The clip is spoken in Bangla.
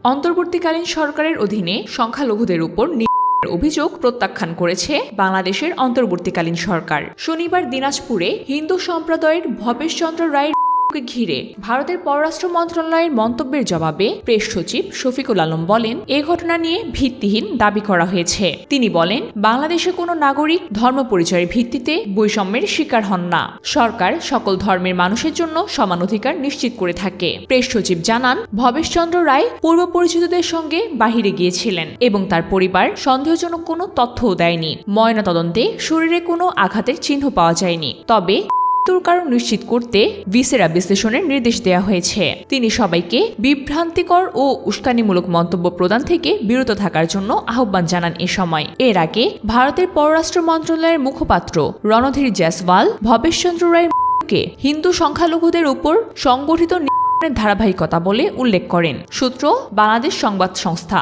অন্তর্বর্তীকালীন সরকারের অধীনে সংখ্যালঘুদের উপর অভিযোগ প্রত্যাখ্যান করেছে বাংলাদেশের অন্তর্বর্তীকালীন সরকার। শনিবার দিনাজপুরে হিন্দু সম্প্রদায়ের ভবেশচন্দ্র রায়ের ঘিরে ভারতের পররাষ্ট্র মন্ত্রণালয়ের মন্তব্যের জবাবে প্রেস সচিব শফিকুল আলম বলেন, এ ঘটনা নিয়ে ভিত্তিহীন দাবি করা হয়েছে। তিনি বলেন, বাংলাদেশে কোনো নাগরিক ধর্ম পরিচয়ের ভিত্তিতে বৈষম্যের শিকার হন না। সরকার সকল ধর্মের মানুষের জন্য সমান অধিকার নিশ্চিত করে থাকে। প্রেস সচিব জানান, ভবেশচন্দ্র রায় পূর্ব পরিচিতদের সঙ্গে বাহিরে গিয়েছিলেন এবং তার পরিবার সন্দেহজনক কোনো তথ্যও দেয়নি। ময়নাতদন্তে শরীরে কোনো আঘাতের চিহ্ন পাওয়া যায়নি। তবে মৃত্যুর কারণ নিশ্চিত করতে ভিসেরা বিশ্লেষণের নির্দেশ দেওয়া হয়েছে। তিনি সবাইকে বিভ্রান্তিকর ও উস্কানিমূলক মন্তব্য প্রদান থেকে বিরত থাকার জন্য আহ্বান জানান এ সময়। এর আগে ভারতের পররাষ্ট্র মন্ত্রণালয়ের মুখপাত্র রণধীর জয়সওয়াল, ভবেশচন্দ্র মৃত্যুকে হিন্দু সংখ্যালঘুদের উপর সংগঠিত ধারাবাহিকতা বলে উল্লেখ করেন। সূত্র, বাংলাদেশ সংবাদ সংস্থা।